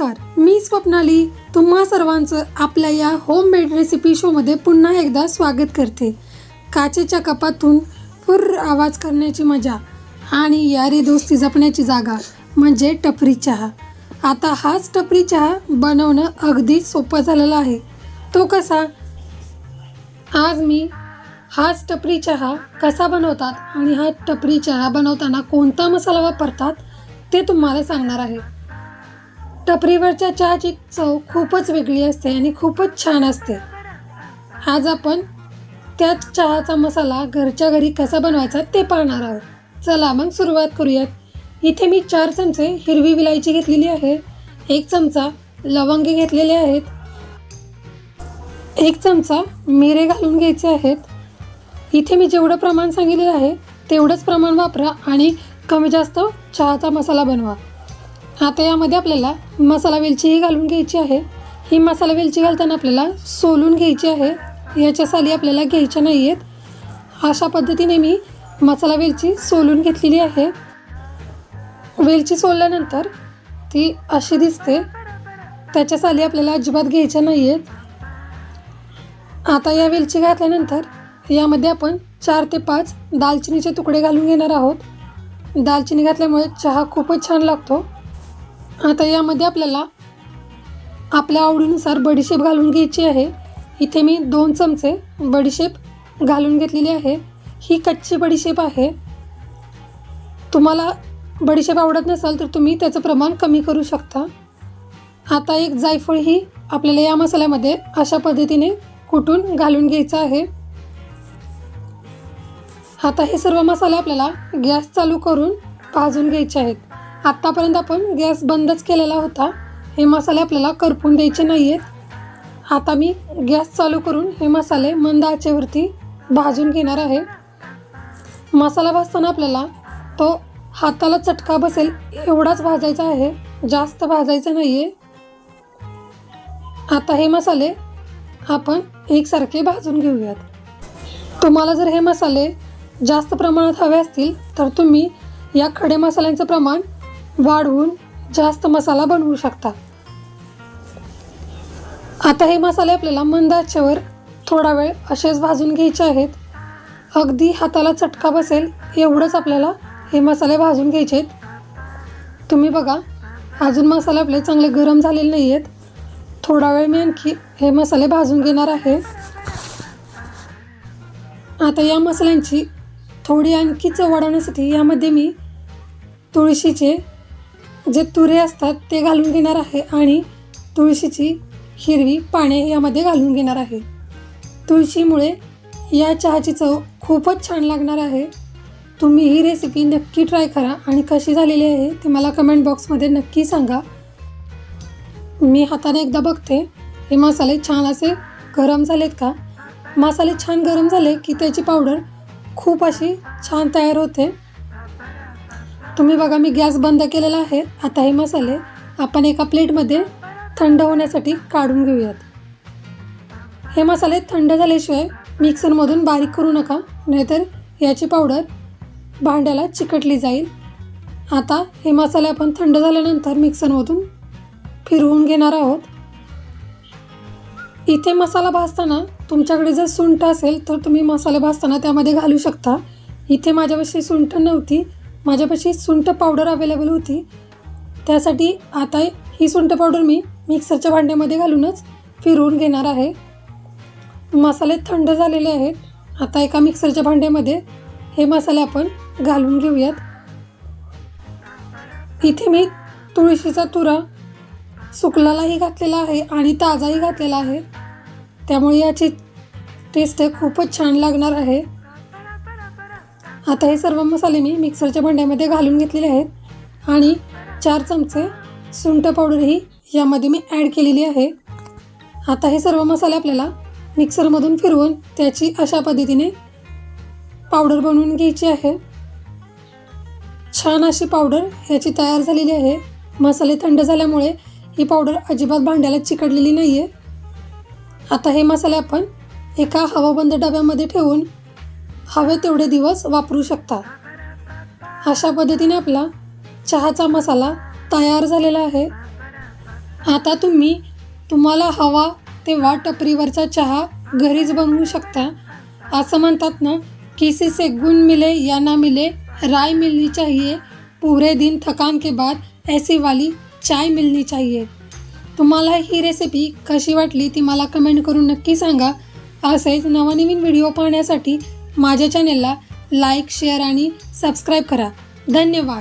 नमस्कार मी स्वप्नाली. तुम्हा सर्वांचं आपल्या या होममेड रेसिपी शोमध्ये पुन्हा एकदा स्वागत करते. काचेच्या कपातून फुर्र आवाज करण्याची मजा आणि यारी दोस्ती जपण्याची जागा म्हणजे टपरी चहा. आता हाच टपरी चहा बनवणं अगदी सोपं झालेलं आहे. तो कसा? आज मी हाच टपरी चहा कसा बनवतात आणि हा टपरी चहा बनवताना कोणता मसाला वापरतात ते तुम्हाला सांगणार आहे. टपरीवरच्या चहाची चव खूपच वेगळी असते आणि खूपच छान असते. आज आपण त्याच चहाचा मसाला घरच्या घरी कसा बनवायचा ते पाहणार आहोत. चला मग सुरुवात करूयात. इथे मी चार चमचे हिरवी विलायची घेतलेली आहे. एक चमचा लवंगे घेतलेले आहेत. एक चमचा मिरे घालून घ्यायचे आहेत. इथे मी जेवढं प्रमाण सांगितलेलं आहे तेवढंच प्रमाण वापरा आणि कमी जास्त चहाचा मसाला बनवा. आता यामध्ये आपल्याला मसाला वेलचीही घालून घ्यायची आहे. ही मसाला वेलची घालताना आपल्याला सोलून घ्यायची आहे. याच्या साली आपल्याला घ्यायच्या नाही आहेत अशा पद्धतीने मी मसाला वेलची सोलून घेतलेली आहे. वेलची सोलल्यानंतर ती अशी दिसते. त्याच्या साली आपल्याला अजिबात घ्यायच्या नाही आहेत आता या वेलची घातल्यानंतर यामध्ये आपण चार ते पाच दालचिनीचे तुकडे घालून घेणार आहोत. दालचिनी घातल्यामुळे चहा खूपच छान लागतो. आता यामध्ये आपल्याला आपल्या आवडीनुसार बडीशेप घालून घ्यायची आहे. इथे मी दोन चमचे बडीशेप घालून घेतलेली आहे. ही कच्ची बडीशेप आहे. तुम्हाला बडीशेप आवडत नसेल तर तुम्ही त्याचं प्रमाण कमी करू शकता. आता एक जायफळ ही आपल्याला या मसाल्यामध्ये अशा पद्धतीने कुटून घालून घ्यायचं आहे. आता हे सर्व मसाले आपल्याला गॅस चालू करून भाजून घ्यायचे आहेत. आत्तापर्यंत आपण गॅस बंदच केलेला होता. हे मसाले आपल्याला करपून द्यायचे नाही आहेत आता मी गॅस चालू करून हे मसाले मंद आचेवरती भाजून घेणार आहे. मसाला भाजताना आपल्याला तो हाताला चटका बसेल एवढाच भाजायचा आहे. जास्त भाजायचा नाही आहे आता हे मसाले आपण एकसारखे भाजून घेऊयात. तुम्हाला जर हे मसाले जास्त प्रमाणात हवे असतील तर तुम्ही या खडे मसाल्यांचं प्रमाण वाढवून जास्त मसाला बनवू शकता. आता हे मसाले आपल्याला मंद आचेवर थोडा वेळ असेच भाजून घ्यायचे आहेत. अगदी हाताला चटका बसेल एवढंच आपल्याला हे मसाले भाजून घ्यायचे आहेत. तुम्ही बघा अजून मसाले आपले चांगले गरम झालेले नाही आहेत थोडा वेळ मी आणखी हे मसाले भाजून घेणार आहे. आता या मसाल्यांची थोडी आणखी चव वाढवण्यासाठी यामध्ये मी तुळशीचे जे तुरे असतात ते घालून घेणार आहे आणि तुळशीची हिरवी पाने यामध्ये घालून घेणार आहे. तुळशीमुळे या चहाची चव खूपच छान लागणार आहे. तुम्ही ही रेसिपी नक्की ट्राय करा आणि कशी झालेली आहे ते मला कमेंट बॉक्समध्ये नक्की सांगा. मी हाताने एकदा बघते. हे मसाले छान असे गरम झालेत का? मसाले छान गरम झाले की त्याची पावडर खूप अशी छान तयार होते. तुम्ही बघा मी गॅस बंद केलेला आहे. आता हे मसाले आपण एका प्लेटमध्ये थंड होण्यासाठी काढून घेऊयात. हे मसाले थंड झाल्याशिवाय मिक्सरमधून बारीक करू नका नाहीतर याची पावडर भांड्याला चिकटली जाईल. आता हे मसाले आपण थंड झाल्यानंतर मिक्सरमधून फिरवून घेणार आहोत. इथे मसाला भाजताना तुमच्याकडे जर सुंठ असेल तर तुम्ही मसाले भाजताना त्यामध्ये घालू शकता. इथे माझ्यापाशी सुंठ नव्हती माझ्यापाशी सुंठ पावडर अवेलेबल होती. त्यासाठी आता ही सुंठ पावडर मी मिक्सरच्या भांड्यामध्ये घालूनच फिरवून घेणार आहे. मसाले थंड झालेले आहेत. आता एका मिक्सरच्या भांड्यामध्ये हे मसाले आपण घालून घेऊयात. इथे मी तुळशीचा तुरा सुकलालाही घातलेला आहे आणि ताजाही घातलेला आहे. त्यामुळे याची टेस्ट खूपच छान लागणार आहे. आता हे सर्व मसाले मी मिक्सरच्या भांड्यामध्ये घालून घेतलेले आहेत. आणि चार चमचे सुंठ पावडरही यामध्ये मी ॲड केलेली आहे. आता हे सर्व मसाले आपल्याला मिक्सरमधून फिरवून त्याची अशा पद्धतीने पावडर बनवून घ्यायची आहे. छान अशी पावडर ह्याची तयार झालेली आहे. मसाले थंड झाल्यामुळे ही पावडर अजिबात भांड्याला चिकटलेली नाही आहे आता हे मसाले आपण एका हवाबंद डब्यामध्ये ठेवून हवे तेवढे दिवस वापरू शकता. अशा पद्धतीने आपला चहाचा मसाला तयार झालेला आहे. आता तुम्ही तुम्हाला हवा तेव्हा टपरीवरचा चहा घरीच बनवू शकता. असं म्हणतात ना किसी से गुण मिले या ना मिले राय मिलनी चाहिए पूरे दिन थकान के बाद ऐसी वाली चाय मिलनी चाहिए. तुम्हाला ही रेसिपी कशी वाटली ती मला कमेंट करून नक्की सांगा. असेच नवनवीन व्हिडिओ पाहण्यासाठी माझ्या चॅनेलला लाईक शेअर आणि सबस्क्राईब करा. धन्यवाद.